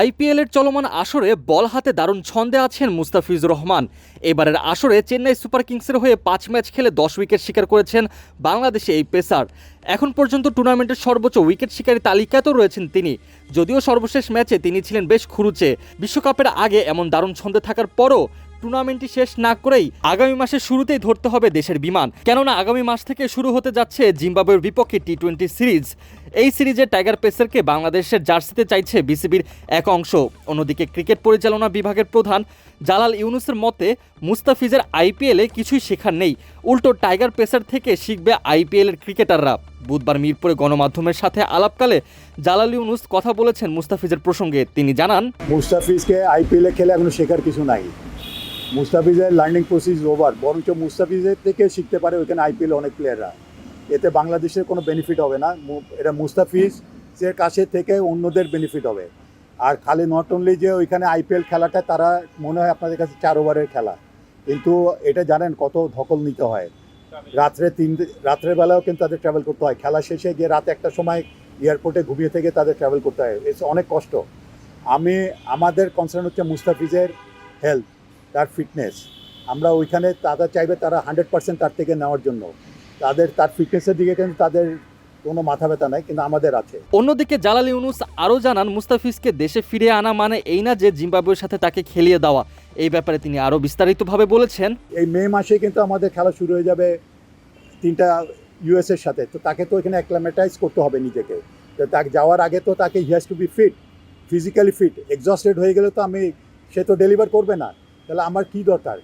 IPL এর চলমান আসরে বল হাতে দারুণ ছন্দে আছেন মুস্তাফিজুর রহমান। এবারের আসরে চেন্নাই সুপার কিংসের হয়ে পাঁচ ম্যাচ খেলে দশ উইকেট শিকার করেছেন বাংলাদেশে এই পেসার। এখন পর্যন্ত টুর্নামেন্টের সর্বোচ্চ উইকেট শিকারী তালিকাতেও রয়েছেন তিনি। যদিও সর্বশেষ ম্যাচে তিনি ছিলেন বেশ খুরুচে। বিশ্বকাপের আগে এমন দারুণ ছন্দে থাকার পরও টুর্নামেন্টটি শেষ না করেই আগামী মাসের শুরুতেই ধরতে হবে দেশের বিমান। কেননা আগামী মাস থেকে শুরু হতে যাচ্ছে জিম্বাবুয়ের বিপক্ষে টি টোয়েন্টি সিরিজ। এই সিরিজে টাইগার পেসারকে বাংলাদেশের জার্সিতে চাইছে বিসিবির এক অংশ। অন্যদিকে ক্রিকেট পরিচালনা বিভাগের প্রধান জালাল ইউনুসের মতে, মুস্তাফিজের আইপিএলে কিছুই শেখার নেই। উল্টো টাইগার পেসার থেকে শিখবে আইপিএলের ক্রিকেটাররা। বুধবার মিরপুরে গণমাধ্যমের সাথে আলাপকালে জালাল ইউনুস কথা বলেছেন মুস্তাফিজের প্রসঙ্গে। তিনি জানান, মুস্তাফিজকে আইপিএলে খেলে এখনও শেখার কিছু নাই। মুস্তাফিজের লার্নিং প্রসেস ওভার বরঞ্চ মুস্তাফিজের থেকে শিখতে পারে ওইখানে আইপিএল অনেক প্লেয়াররা এতে বাংলাদেশের কোনো বেনিফিট হবে না। এটা মুস্তাফিজের কাছে থেকে অন্যদের বেনিফিট হবে। আর খালি নট অনলি যে ওইখানে আইপিএল খেলাটা, তারা মনে হয় আপনাদের কাছে চার ওভারের খেলা। কিন্তু এটা জানেন কত ধকল নিতে হয়। রাত্রে তিন, রাত্রের বেলাও কিন্তু তাদের ট্রাভেল করতে হয়। খেলা শেষে গিয়ে রাতে একটা সময় এয়ারপোর্টে ঘুমিয়ে থেকে তাদের ট্রাভেল করতে হয়। এসে অনেক কষ্ট। আমি, আমাদের কনসার্ন হচ্ছে মুস্তাফিজের হেলথ তার ফিটনেস আমরা ওইখানে তারা চাইবে তারা হান্ড্রেড পার্সেন্ট তার থেকে নেওয়ার জন্য। তাদের তার ফিটনেসের দিকে কিন্তু তাদের কোনো মাথা ব্যথা নাই কিন্তু আমাদের আছে। অন্যদিকে জালাল ইউনুস আরও জানান মুস্তাফিজকে দেশে ফিরে আনা মানে এই না যে জিম্বাবুয়ের সাথে তাকে খেলিয়ে দেওয়া। এই ব্যাপারে তিনি আরও বিস্তারিতভাবে বলেছেন। এই মে মাসে কিন্তু আমাদের খেলা শুরু হয়ে যাবে তিনটা ইউএসের সাথে। তো তাকে তো এখানে অ্যাক্লামেটাইজ করতে হবে নিজেকে। তো তাকে যাওয়ার আগে তো তাকে he has to be fit physically fit exhausted হয়ে গেলে তো আমি সে তো ডেলিভার করবে না। তাহলে আমার কি দরকার?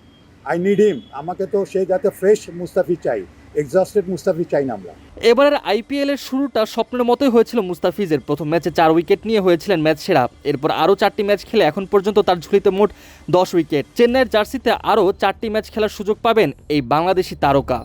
আই নিড হিম আমাকে তো সে যাতে ফ্রেশ মুস্তাফি চাই এক্সস্টেড মুস্তাফি চাই না আমরা। এবারের আইপিএল এর শুরুটা স্বপ্নের মতোই হয়েছিল মুস্তাফিজের। প্রথম ম্যাচে চার উইকেট নিয়ে হয়েছিলেন ম্যাচ সেরা। এরপর আরও চারটি ম্যাচ খেলে এখন পর্যন্ত তার ঝুলিতে মোট দশ উইকেট চেন্নাইয়ের জার্সিতে আরও চারটি ম্যাচ খেলার সুযোগ পাবেন এই বাংলাদেশি তারকা।